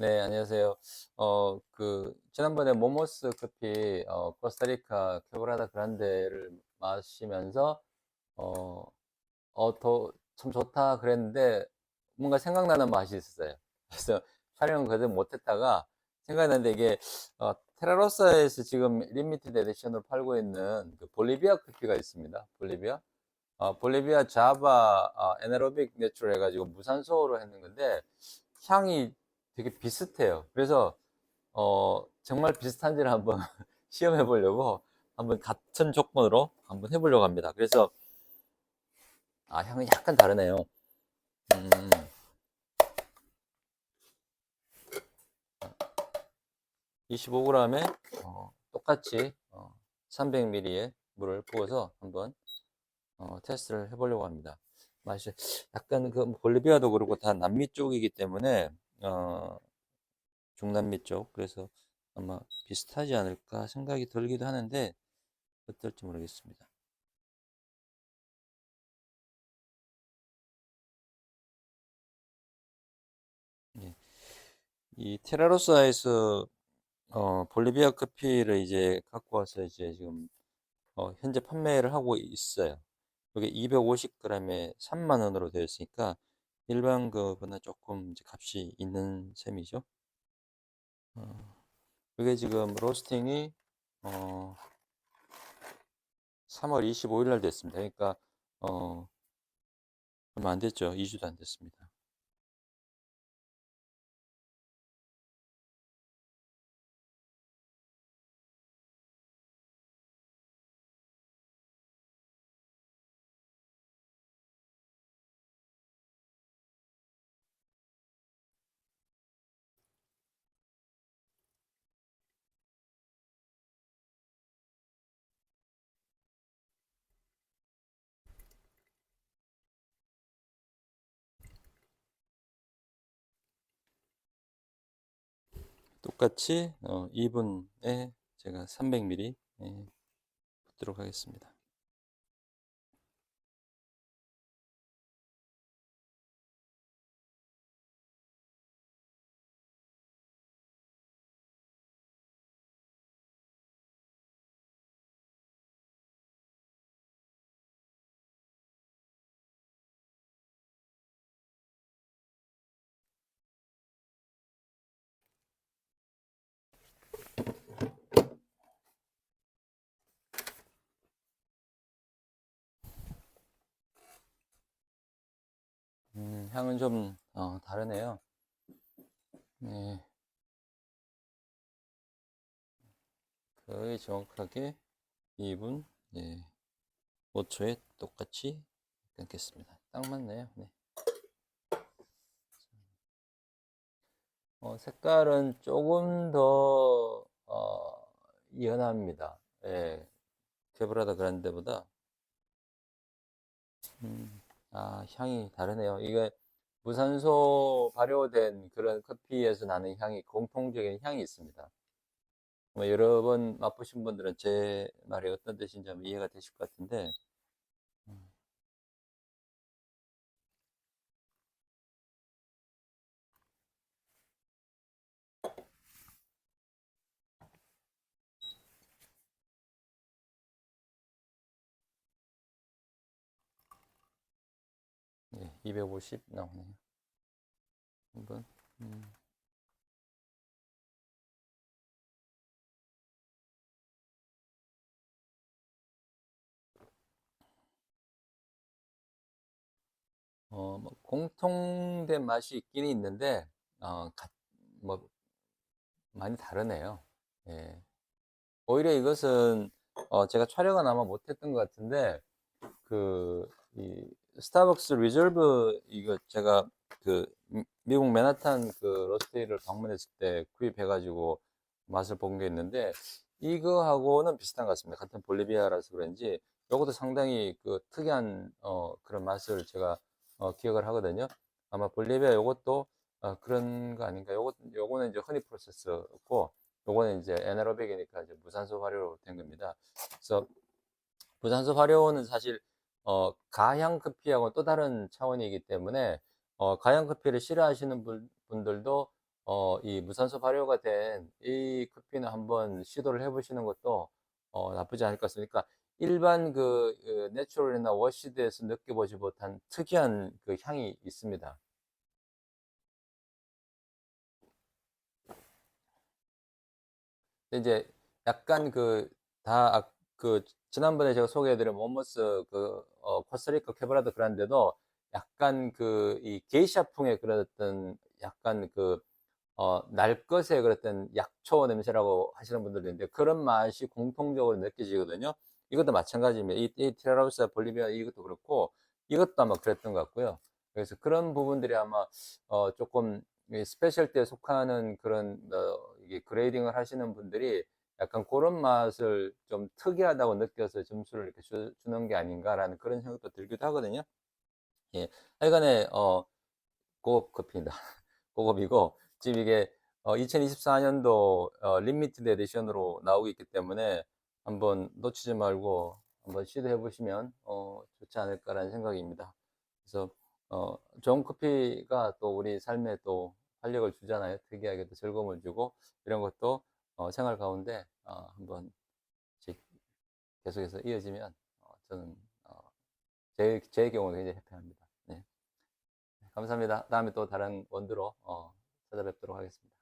네, 안녕하세요. 어, 그, 지난번에 모모스 커피, 어, 코스타리카 퀘브라다 그란데를 마시면서, 어, 어, 더, 참 좋다 그랬는데, 뭔가 생각나는 맛이 있었어요. 그래서 촬영을 그대로 못했다가, 생각났는데 이게, 어, 테라로사에서 지금 리미티드 에디션으로 팔고 있는 그 볼리비아 커피가 있습니다. 볼리비아. 어, 볼리비아 자바, 어, 에나로빅 내추럴 해가지고 무산소로 했는 건데, 향이 되게 비슷해요. 그래서 어, 정말 비슷한지를 한번 시험해 보려고 한번 같은 조건으로 한번 해보려고 합니다. 그래서 아 향이 약간 다르네요. 음, 25g에 어, 똑같이 어, 300ml의 물을 부어서 한번 어, 테스트를 해보려고 합니다. 맛이 약간 그 볼리비아도 그렇고 다 남미 쪽이기 때문에 어, 중남미 쪽 그래서 아마 비슷하지 않을까 생각이 들기도 하는데 어떨지 모르겠습니다. 예. 이 테라로사에서 어, 볼리비아 커피를 이제 갖고 와서 이제 지금 어, 현재 판매를 하고 있어요. 이게 250g에 3만 원으로 되어 있으니까 일반 거보다 조금 이제 값이 있는 셈이죠. 어, 이게 지금 로스팅이 어, 3월 25일 날 됐습니다. 그러니까 어, 얼마 안 됐죠. 2주도 안 됐습니다. 똑같이 어, 2분에 제가 300ml 예, 붓도록 하겠습니다. 향은 좀 어, 다르네요. 네, 거의 정확하게 2분 예, 5초에 똑같이 끊겠습니다. 딱 맞네요. 네. 어, 색깔은 조금 더 어, 연합니다. 예, 케브라다 그란데보다 음, 아, 향이 다르네요. 이게 무산소 발효된 그런 커피에서 나는 향이 공통적인 향이 있습니다. 뭐 여러 번 맛보신 분들은 제 말이 어떤 뜻인지 이해가 되실 것 같은데, 250 나오네요. 한번, 음, 어, 뭐 공통된 맛이 있긴 있는데, 어, 가- 뭐, 많이 다르네요. 예. 오히려 이것은, 어, 제가 촬영은 아마 못했던 것 같은데, 그, 이, 스타벅스 리졸브, 이거 제가 그, 미- 미국 맨하탄 그 로스테이를 방문했을 때 구입해가지고 맛을 본 게 있는데, 이거하고는 비슷한 것 같습니다. 같은 볼리비아라서 그런지, 요것도 상당히 그 특이한, 어, 그런 맛을 제가, 어, 기억을 하거든요. 아마 볼리비아 요것도, 어, 그런 거 아닌가. 요거, 요거는 이제 허니 프로세스고, 요거는 이제 에나로빅이니까 이제 무산소 발효로 된 겁니다. 그래서 무산소 발효는 사실 어, 가향 커피하고 또 다른 차원이기 때문에 어, 가향 커피를 싫어하시는 분, 분들도 어, 이 무산소 발효가 된 이 커피는 한번 시도를 해보시는 것도 어, 나쁘지 않을 것 같습니다. 그러니까 일반 그, 그 내추럴이나 워시드에서 느껴보지 못한 특이한 그 향이 있습니다. 이제 약간 그 다그 지난번에 제가 소개해드린 모모스 그 어, 코스타리카 캐브라드 그란데도 약간 그 이 게이샤풍의 어떤 약간 그 어, 날 것의 그랬던 약초 냄새라고 하시는 분들도 있는데 그런 맛이 공통적으로 느껴지거든요. 이것도 마찬가지입니다. 이, 이 티라로사 볼리비아 이것도 그렇고 이것도 아마 그랬던 것 같고요. 그래서 그런 부분들이 아마 어, 조금 이 스페셜티에 속하는 그런 어, 이게 그레이딩을 하시는 분들이 약간 그런 맛을 좀 특이하다고 느껴서 점수를 이렇게 주, 주는 게 아닌가라는 그런 생각도 들기도 하거든요. 예, 하여간에 어, 고급 커피입니다. 고급이고 지금 이게 어, 2024년도 어, 리미티드 에디션으로 나오고 있기 때문에 한번 놓치지 말고 한번 시도해 보시면 어, 좋지 않을까라는 생각입니다. 그래서 어, 좋은 커피가 또 우리 삶에 또 활력을 주잖아요. 특이하게 또 즐거움을 주고 이런 것도 어, 생활 가운데 어, 한번 계속해서 이어지면 어, 저는 어, 제, 제 경우는 굉장히 해피합니다. 네. 감사합니다. 다음에 또 다른 원두로 어, 찾아뵙도록 하겠습니다.